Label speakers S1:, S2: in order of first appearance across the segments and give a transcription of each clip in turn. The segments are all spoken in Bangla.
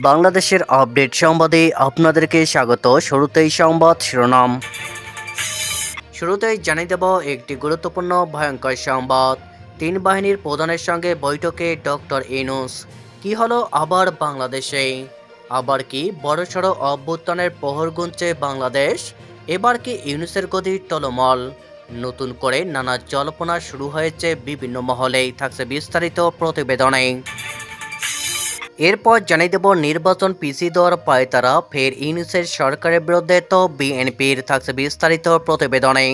S1: বাংলাদেশের আপডেট সংবাদে আপনাদেরকে স্বাগত। শুরুতেই সংবাদ শিরোনাম। শুরুতেই জানিয়ে দেব একটি গুরুত্বপূর্ণ ভয়ঙ্কর সংবাদ। তিন বাহিনীর প্রধানের সঙ্গে বৈঠকে ডক্টর ইনুস কি হলো আবার বাংলাদেশে? আবার কি বড়সড় অভ্যুত্থানের প্রহর গুনছে বাংলাদেশ? এবার কি ইউনুসের গদি টলমল? নতুন করে নানা জল্পনা শুরু হয়েছে বিভিন্ন মহলেই, থাকছে বিস্তারিত প্রতিবেদনে। এরপর জানিয়ে দেব, নির্বাচন পিসি দেওয়ার পায় তারা। ফের ইউনিসের সরকারের বিরুদ্ধে তো বিএনপির থাকছে বিস্তারিত প্রতিবেদনে।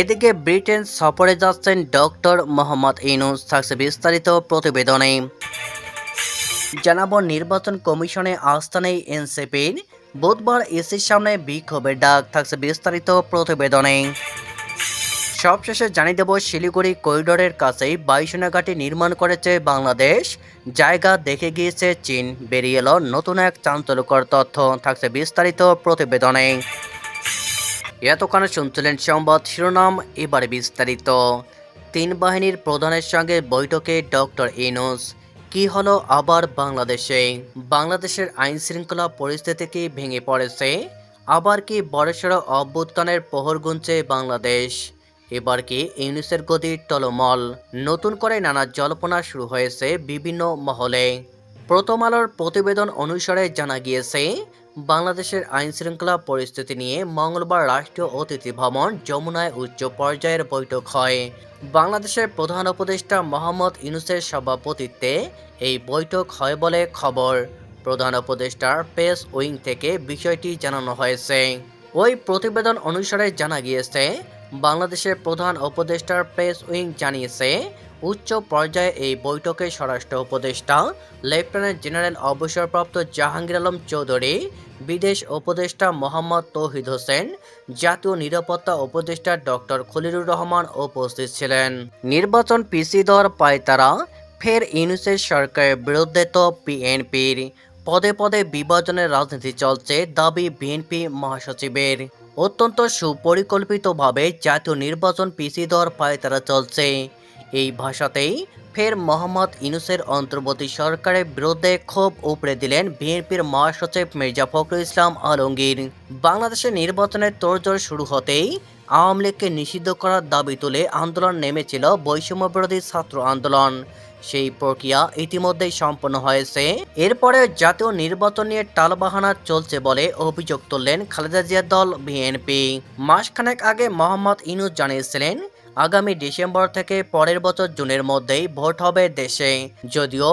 S1: এদিকে ব্রিটেন সফরে যাচ্ছেন ডক্টর মোহাম্মদ ইনুস থাকছে বিস্তারিত প্রতিবেদনে। জানাব, নির্বাচন কমিশনে আস্থা নেই এনসিপির। বুধবার এসির সামনে বিক্ষোভের ডাক, থাকছে বিস্তারিত প্রতিবেদনে। সবশেষে জানিয়ে দেব, শিলিগুড়ি করিডোরের কাছেই বায়ুসেনা ঘাঁটি নির্মাণ করেছে বাংলাদেশ। জায়গা দেখে গিয়েছে চীন। বেরিয়ে এলো নতুন এক চাঞ্চল্যকর তথ্য। থাকছে বিস্তারিত প্রতিবেদনে। এতক্ষণে শুনছিলেন সংবাদ শিরোনাম, এবারে বিস্তারিত। তিন বাহিনীর প্রধানের সঙ্গে বৈঠকে ডক্টর ইনুস কি হলো আবার বাংলাদেশে? বাংলাদেশের আইন শৃঙ্খলা পরিস্থিতি কি ভেঙে পড়েছে? আবার কি বড়সড় অভ্যুত্থানের প্রহর গুনছে বাংলাদেশ? এবার কি ইউনিসের গতি টলমল? নতুন করে নানা জল্পনা শুরু হয়েছে বিভিন্ন মহলে। প্রথম আলোর প্রতিবেদন অনুসারে জানা গিয়েছে, বাংলাদেশের আইন শৃঙ্খলা পরিস্থিতি নিয়ে মঙ্গলবার রাষ্ট্রীয় অতিথি ভবন যমুনায় উচ্চ পর্যায়ের বৈঠক হয়। বাংলাদেশের প্রধান উপদেষ্টা মোহাম্মদ ইউনুসের সভাপতিত্বে এই বৈঠক হয় বলে খবর। প্রধান উপদেষ্টার প্রেস উইং থেকে বিষয়টি জানানো হয়েছে। ওই প্রতিবেদন অনুসারে জানা গিয়েছে বাংলাদেশের প্রধান উপদেষ্টার প্রেস উইং জানিয়েছে, উচ্চ পর্যায়ে এই বৈঠকে স্বরাষ্ট্র উপদেষ্টা, লেফটেন্যান্ট জেনারেল অবসরপ্রাপ্ত জাহাঙ্গীর আলম চৌধুরী, বিদেশ উপদেষ্টা মোহাম্মদ তৌহিদ হোসেন, জাতীয় নিরাপত্তা উপদেষ্টা ডক্টর খলিলুর রহমান উপস্থিত ছিলেন। নির্বাচন পিসি দেওয়ার পায় তারা, ফের ইউনুসের সরকারের বিরুদ্ধে তো পিএনপির পদে পদে বিভাজনের রাজনীতি চলছে, দাবি বিএনপি মহাসচিবের। অত্যন্ত সুপরিকল্পিতভাবে জাতীয় নির্বাচন পিছিয়ে দেওয়ার পায়তারা চলছে। এই ভাষাতেই ফের মোহাম্মদ ইনুসের অন্তর্বর্তী সরকারের বিরুদ্ধে ক্ষোভ উপড়ে দিলেন বিএনপির মহাসচিব মির্জা ফখরুল ইসলাম আলমগীর। বাংলাদেশের নির্বাচনের তোড়জোড় শুরু হতেই আওয়ামী লীগকে নিষিদ্ধ করার দাবি তুলে আন্দোলন নেমেছিল বৈষম্য বিরোধী ছাত্র আন্দোলন। সেই প্রক্রিয়া ইতিমধ্যেই সম্পন্ন হয়েছে। এরপরে জাতীয় নির্বাচন নিয়ে টালবাহানা চলছে বলে অভিযোগ তুললেন খালেদা জিয়ার দল বিএনপি। মাসখানেক আগে মোহাম্মদ ইনুস জানিয়েছিলেন, আগামী ডিসেম্বর থেকে পরের বছর জুনের মধ্যেই ভোট হবে দেশে। যদিও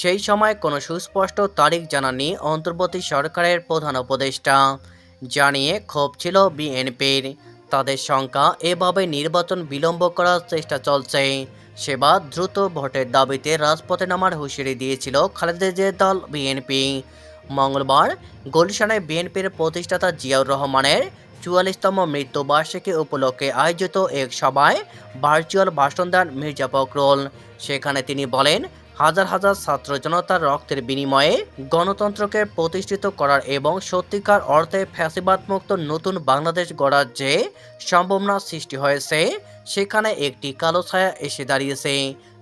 S1: সেই সময় কোনো সুস্পষ্ট তারিখ জানাননি অন্তর্বর্তী সরকারের প্রধান উপদেষ্টা। জানিয়ে ক্ষোভ ছিল বিএনপির। তাদের সংখ্যা এভাবে নির্বাচন বিলম্ব করার চেষ্টা চলছে। সেবার দ্রুত ভোটের দাবিতে রাজপথে নামার হুঁশিয়ারি দিয়েছিল খালেদা জিয়ার দল বিএনপি। মঙ্গলবার গুলশানে বিএনপির প্রতিষ্ঠাতা জিয়াউর রহমানের চুয়াল্লিশতম মৃত্যুবার্ষিকী উপলক্ষে আয়োজিত এক সভায় ভার্চুয়াল ভাষণ দেন মির্জা ফখরুল। সেখানে তিনি বলেন হাজার হাজার ছাত্র জনতার রক্তের বিনিময়ে গণতন্ত্রকে প্রতিষ্ঠিত করার এবং সত্যিকার অর্থে ফ্যাসিবাদ মুক্ত নতুন বাংলাদেশ গড়ার যে সম্ভাবনা সৃষ্টি হয়েছে, সেখানে একটি কালো ছায়া এসে দাঁড়িয়েছে।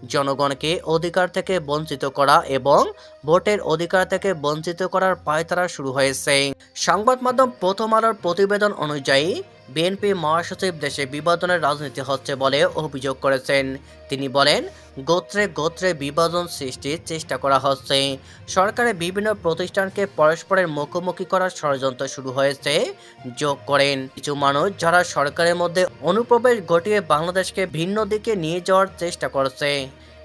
S1: জনগণকে অধিকার থেকে বঞ্চিত করা এবং ভোটের অধিকার থেকে বঞ্চিত করার পায়তারা শুরু হয়েছে। সংবাদ মাধ্যম প্রথম আলোর প্রতিবেদন অনুযায়ী বিএনপি মহাসচিব দেশে বিভাজনের রাজনীতি হচ্ছে বলে অভিযোগ করেছেন। তিনি বলেন, গোত্রে গোত্রে বিভাজন সৃষ্টির চেষ্টা করা হচ্ছে। সরকারের বিভিন্ন প্রতিষ্ঠানকে পরস্পরের মুখোমুখি করার ষড়যন্ত্র শুরু হয়েছে। যোগ করেন, কিছু মানুষ যারা সরকারের মধ্যে অনুপ্রবেশ ঘটিয়ে বাংলাদেশকে ভিন্ন দিকে নিয়ে যাওয়ার চেষ্টা করছে।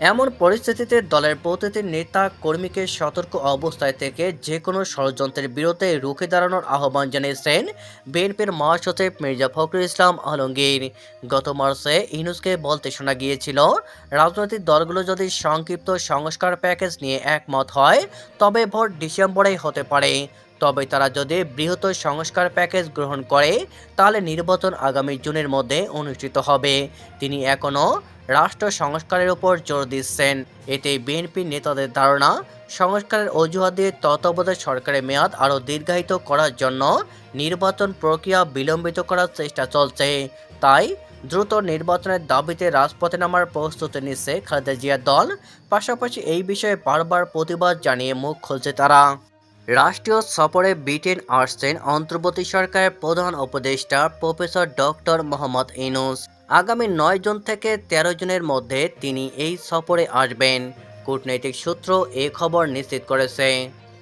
S1: এমন পরিস্থিতিতে দলের প্রতিটি নেতা কর্মীকে সতর্ক অবস্থায় থেকে যে কোনো ষড়যন্ত্রের বিরুদ্ধে রুখে দাঁড়ানোর আহ্বান জানিয়েছেন বিএনপির মহাসচিব মির্জা ফখরুল ইসলাম আলমগীর। গত মার্চে ইনুসকে বলতে শোনা গিয়েছিল, রাজনৈতিক দলগুলো যদি সংক্ষিপ্ত সংস্কার প্যাকেজ নিয়ে একমত হয়, তবে ভোট ডিসেম্বরেই হতে পারে। তবে তারা যদি বৃহত্তর সংস্কার প্যাকেজ গ্রহণ করে, তাহলে নির্বাচন আগামী জুনের মধ্যে অনুষ্ঠিত হবে। তিনি এখনও রাষ্ট্র সংস্কারের উপর জোর দিচ্ছেন। এতে বিএনপি নেতাদের ধারণা, সংস্কারের অজুহাত দিয়ে তত্ত্বাবধায়ক সরকারের মেয়াদ আরও দীর্ঘায়িত করার জন্য নির্বাচন প্রক্রিয়া বিলম্বিত করার চেষ্টা চলছে। তাই দ্রুত নির্বাচনের দাবিতে রাজপথে নামার প্রস্তুতি নিচ্ছে খালেদা জিয়ার দল। পাশাপাশি এই বিষয়ে বারবার প্রতিবাদ জানিয়ে মুখ খুলছে তারা। রাষ্ট্রীয় সফরে ব্রিটেন আসছেন অন্তর্বর্তী সরকারের প্রধান উপদেষ্টা প্রফেসর ডক্টর মোহাম্মদ ইনুস আগামী নয় জুন থেকে তেরো জুনের মধ্যে তিনি এই সফরে আসবেন। কূটনৈতিক সূত্র এ খবর নিশ্চিত করেছে।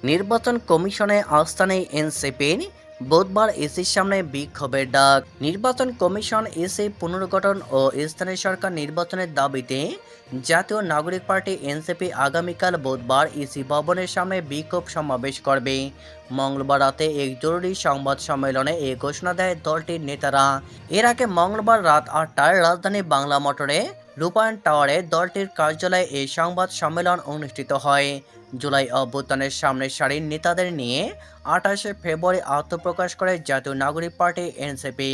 S1: নির্বাচন কমিশনে আস্থা নেই এনসিপির বুধবার এসির সামনে বিক্ষোভের ডাক। নির্বাচন কমিশন ইসি পুনর্গঠন ও স্থানীয় সরকার নির্বাচনের দাবিতে জাতীয় নাগরিক পার্টি এনসিপি আগামীকাল বুধবার ইসি ভবনের সামনে বিক্ষোভ সমাবেশ করবে। মঙ্গলবার রাতে এক জরুরি সংবাদ সম্মেলনে এই ঘোষণা দেয় দলটির নেতারা। এর আগে মঙ্গলবার রাত আটটায় রাজধানী বাংলা মোটরে রূপায়ণ টাওয়ারে দলটির কার্যালয়ে এই সংবাদ সম্মেলন অনুষ্ঠিত হয়। জুলাই অভ্যুত্থানের সামনের সারির নেতাদের নিয়ে আঠাশে ফেব্রুয়ারি আত্মপ্রকাশ করে জাতীয় নাগরিক পার্টি, এনসিপি।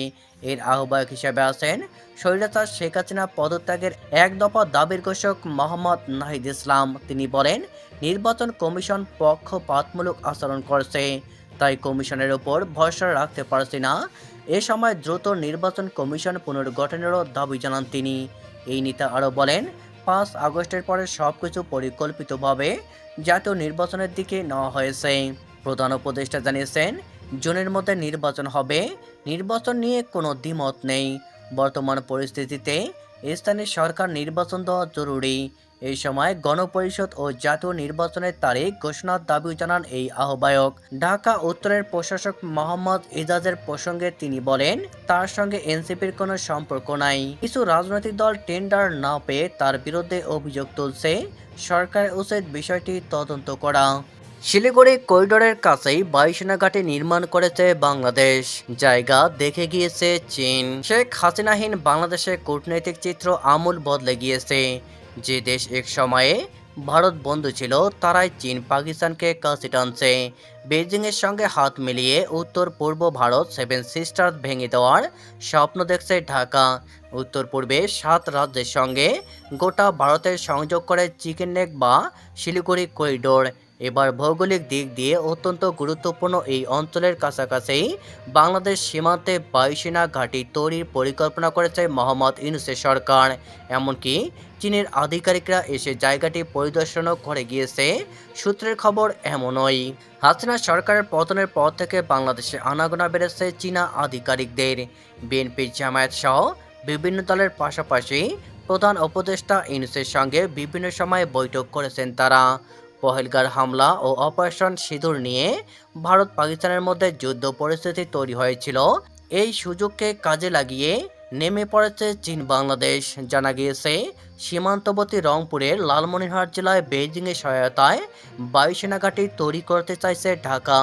S1: এর আহ্বায়ক হিসেবে আছেন স্বৈরাচার শেখ হাসিনা পদত্যাগের এক দফা দাবির ঘোষক মোহাম্মদ নাহিদ ইসলাম। তিনি বলেন, নির্বাচন কমিশন পক্ষপাতমূলক আচরণ করছে, তাই কমিশনের ওপর ভরসা রাখতে পারছি না। এ সময় দ্রুত নির্বাচন কমিশন পুনর্গঠনেরও দাবি জানান তিনি। এই নেতা আরও বলেন, পাঁচ আগস্টের পরে সব কিছু পরিকল্পিতভাবে জাতীয় নির্বাচনের দিকে নেওয়া হয়েছে। প্রধান উপদেষ্টা জানিয়েছেন, জুনের মধ্যে নির্বাচন হবে, নির্বাচন নিয়ে কোনো দ্বিমত নেই। বর্তমান পরিস্থিতিতে স্থানীয় সরকার নির্বাচন দেওয়া জরুরি। এই সময় গণপরিষদ ও জাতীয় নির্বাচনের তারিখ ঘোষণার দাবি জানান এই আহ্বায়ক। ঢাকা উত্তরের প্রশাসক মোহাম্মদ ইজাজের প্রসঙ্গে তিনি বলেন, তার সঙ্গে এনসিপির কোনো সম্পর্ক নাই। কিছু রাজনৈতিক দল টেন্ডার না পেয়ে তার বিরুদ্ধে অভিযোগ তুলছে। সরকারের উচিত বিষয়টি তদন্ত করা। শিলিগুড়ি করিডোরের কাছেই বায়ুসেনা ঘাঁটি নির্মাণ করেছে বাংলাদেশ। জায়গা দেখে গিয়েছে চীন। শেখ হাসিনাহীন বাংলাদেশের কূটনৈতিক চিত্র আমূল বদলে গিয়েছে। যে দেশ এক সময়ে ভারত বন্ধু ছিল, তারাই চীন পাকিস্তানকে কাছে টানছে। বেজিংয়ের সঙ্গে হাত মিলিয়ে উত্তর পূর্ব ভারত সেভেন সিস্টার ভেঙে দেওয়ার স্বপ্ন দেখছে ঢাকা। উত্তর পূর্বে সাত রাজ্যের সঙ্গে গোটা ভারতের সংযোগ করে চিকেন নেক বা শিলিগুড়ি করিডোর। এবার ভৌগোলিক দিক দিয়ে অত্যন্ত গুরুত্বপূর্ণ এই অঞ্চলের কাছাকাছি বাংলাদেশ সীমান্তে বায়ুসেনা ঘাঁটি তৈরির পরিকল্পনা করেছে মোহাম্মদ ইউনুসের সরকার। এমনকি চীনের আধিকারিকরা এসে জায়গাটি পরিদর্শনও করে গিয়েছে। সূত্রের খবর এমনই। হাসিনা সরকারের পতনের পর থেকে বাংলাদেশে আনাগোনা বেড়েছে চীনা আধিকারিকদের। বিএনপির জামায়াত সহ বিভিন্ন দলের পাশাপাশি প্রধান উপদেষ্টা ইউনুসের সঙ্গে বিভিন্ন সময়ে বৈঠক করেছেন তারা। পহেলগার হামলা ও অপারেশন সিঁদুর নিয়ে ভারত পাকিস্তানের মধ্যে যুদ্ধ পরিস্থিতি তৈরি হয়েছিল। এই সুযোগকে কাজে লাগিয়ে নেমে পড়েছে চীন বাংলাদেশ। জানা গিয়েছে, সীমান্তবর্তী রংপুরের লালমনিরহাট জেলায় বেইজিংয়ের সহায়তায় বায়ুসেনা ঘাঁটি তৈরি করতে চাইছে ঢাকা।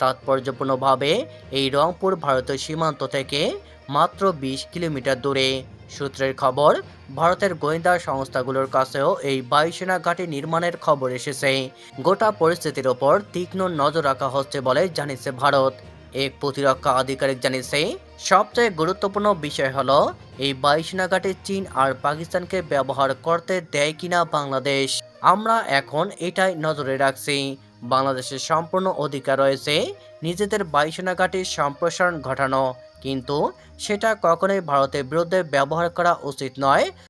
S1: তাৎপর্যপূর্ণভাবে এই রংপুর ভারতীয় সীমান্ত থেকে মাত্র বিশ কিলোমিটার দূরে। সূত্রের খবর, ভারতের গোয়েন্দা সংস্থাগুলোর কাছেও এই বায়ুসেনা ঘাঁটি নির্মাণের খবর এসেছে। গোটা পরিস্থিতির ওপর তীক্ষ্ণ নজর রাখা হচ্ছে বলে জানিয়েছে ভারত। এক প্রতিরক্ষা আধিকারিক জানিয়েছে, সবচেয়ে গুরুত্বপূর্ণ বিষয় হলো, এই বায়ুসেনা ঘাঁটি চীন আর পাকিস্তানকে ব্যবহার করতে দেয় কিনা বাংলাদেশ। আমরা এখন এটাই নজরে রাখছি। বাংলাদেশের সম্পূর্ণ অধিকার রয়েছে নিজেদের বায়ুসেনা ঘাঁটির সম্প্রসারণ ঘটানো। কিন্তু সেটা কখনোই ভারতের বিরুদ্ধে ব্যবহার করা উচিত নয়।